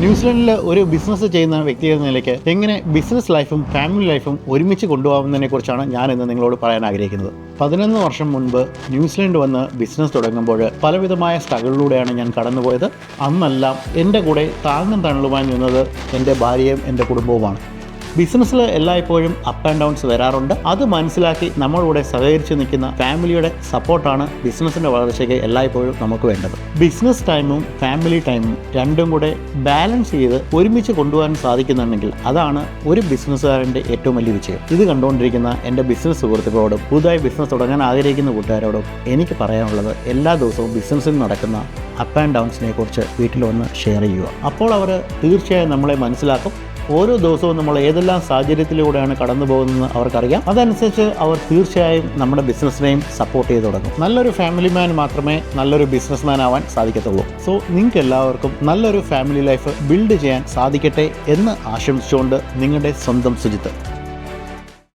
ന്യൂസിലൻഡിൽ ഒരു ബിസിനസ് ചെയ്യുന്ന വ്യക്തി എന്ന നിലയ്ക്ക് എങ്ങനെ ബിസിനസ് ലൈഫും ഫാമിലി ലൈഫും ഒരുമിച്ച് കൊണ്ടുപോകുന്നതിനെ കുറിച്ചാണ് ഞാൻ ഇന്ന് നിങ്ങളോട് പറയാൻ ആഗ്രഹിക്കുന്നത്. പതിനൊന്ന് വർഷം മുൻപ് ന്യൂസിലൻഡ് വന്ന് ബിസിനസ് തുടങ്ങുമ്പോൾ പലവിധമായ സ്ട്രഗിളിലൂടെയാണ് ഞാൻ കടന്നുപോയത്. അന്നെല്ലാം എന്റെ കൂടെ താങ്ങും തണലുമായി നിന്നത് എന്റെ ഭാര്യയും എന്റെ കുടുംബവുമാണ്. ബിസിനസ്സിൽ എല്ലായ്പ്പോഴും അപ്പ് ആൻഡ് ഡൗൺസ് വരാറുണ്ട്. അത് മനസ്സിലാക്കി നമ്മളിവിടെ സഹകരിച്ച് നിൽക്കുന്ന ഫാമിലിയുടെ സപ്പോർട്ടാണ് ബിസിനസ്സിന്റെ വളർച്ചയ്ക്ക് എല്ലായ്പ്പോഴും നമുക്ക് വേണ്ടത്. ബിസിനസ് ടൈമും ഫാമിലി ടൈമും രണ്ടും കൂടെ ബാലൻസ് ചെയ്ത് ഒരുമിച്ച് കൊണ്ടുപോകാൻ സാധിക്കുന്നുണ്ടെങ്കിൽ അതാണ് ഒരു ബിസിനസ്സുകാരന്റെ ഏറ്റവും വലിയ വിജയം. ഇത് കണ്ടുകൊണ്ടിരിക്കുന്ന എന്റെ ബിസിനസ് സുഹൃത്തുക്കളോടും പുതുതായി ബിസിനസ് തുടങ്ങാൻ ആഗ്രഹിക്കുന്ന കൂട്ടുകാരോടും എനിക്ക് പറയാനുള്ളത് എല്ലാ ദിവസവും ബിസിനസ്സിൽ നടക്കുന്ന അപ്പ് ആൻഡ് ഡൗൺസിനെ കുറിച്ച് വീട്ടിൽ വന്ന് ഷെയർ ചെയ്യുക. അപ്പോൾ അവർ തീർച്ചയായും നമ്മളെ മനസ്സിലാക്കും. ഓരോ ദിവസവും നമ്മൾ ഏതെല്ലാം സാഹചര്യത്തിലൂടെയാണ് കടന്നു പോകുന്നതെന്ന് അവർക്കറിയാം. അതനുസരിച്ച് അവർ തീർച്ചയായും നമ്മുടെ ബിസിനസ്സിനെയും സപ്പോർട്ട് ചെയ്ത് തുടങ്ങും. നല്ലൊരു ഫാമിലി മാൻ മാത്രമേ നല്ലൊരു ബിസിനസ്മാൻ ആവാൻ സാധിക്കത്തുള്ളൂ. സോ നിങ്ങൾക്ക് എല്ലാവർക്കും നല്ലൊരു ഫാമിലി ലൈഫ് ബിൽഡ് ചെയ്യാൻ സാധിക്കട്ടെ എന്ന് ആശംസിച്ചുകൊണ്ട് നിങ്ങളുടെ സ്വന്തം സുജിത്ത്.